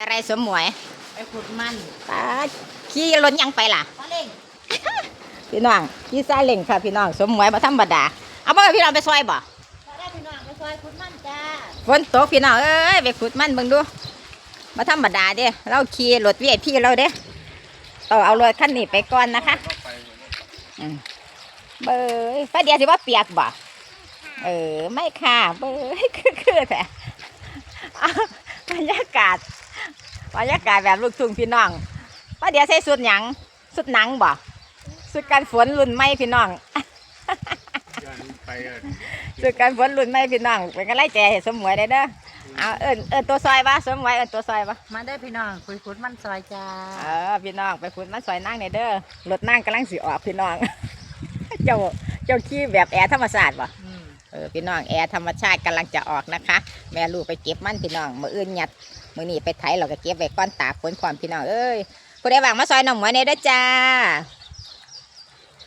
อะไรสมหมวยไปขุดมันป้าดขี่รถยังไปล่ะ มาเล่งพี่น้องขี่ซาเล้งค่ะพี่น้องสมหมวยบ่ธรรมดาเอาบ่พี่น้องไปซอยบ่มาได้พี่น้องไปซอยขุดมันจ้าฝนตกพี่น้องเอ้ยไปขุดมันเบิ่งดูบ่ธรรมดาเด้เราขี่รถ VIP เราเด้ต้องเอารถคันนี้ไปก่อนนะคะอืมเบยฟ้าเดียวสิว่าเปียกบ่เออไม่ค่ะเบยคือคือแต่เอาบรรยากาศ บรรยากาศแบบลูกทุ่งพี่น้องฟ้าเดียวใส่สุดหยังสุดหนังบ่สุดกันฝนรุ่นใหม่พี่น้องย้อนไปเอิ้นสุดกันฝนรุ่นใหม่พี่น้องเป็นกำลังใจให้สมหมวยได้เด้อเอาเอิ้นเอิ้นตัวซอยบ่สมหมวยเอิ้นตัวซอยบ่มาได้พี่น้องคุยขุดมันซอยจ้าเออพี่น้องไปขุดมันซอยนั่งในเด้อรถนั่งกำลังสิออกพี่น้องเจ้าเจ้าขี้แบบแอร์ธรรมชาติบ่อืม เออพี่น้องแอร์ธรรมชาติกำลังจะออกนะคะ แม่ลูกไปเก็บมันพี่น้องมืออื่นหยัดมือนี้ไปไถเราก็เก็บไว้ก้อนตากฝนความพี่น้องเอ้ยผู้ใดว่างมาซอยน้องหมวยในเด้จ้า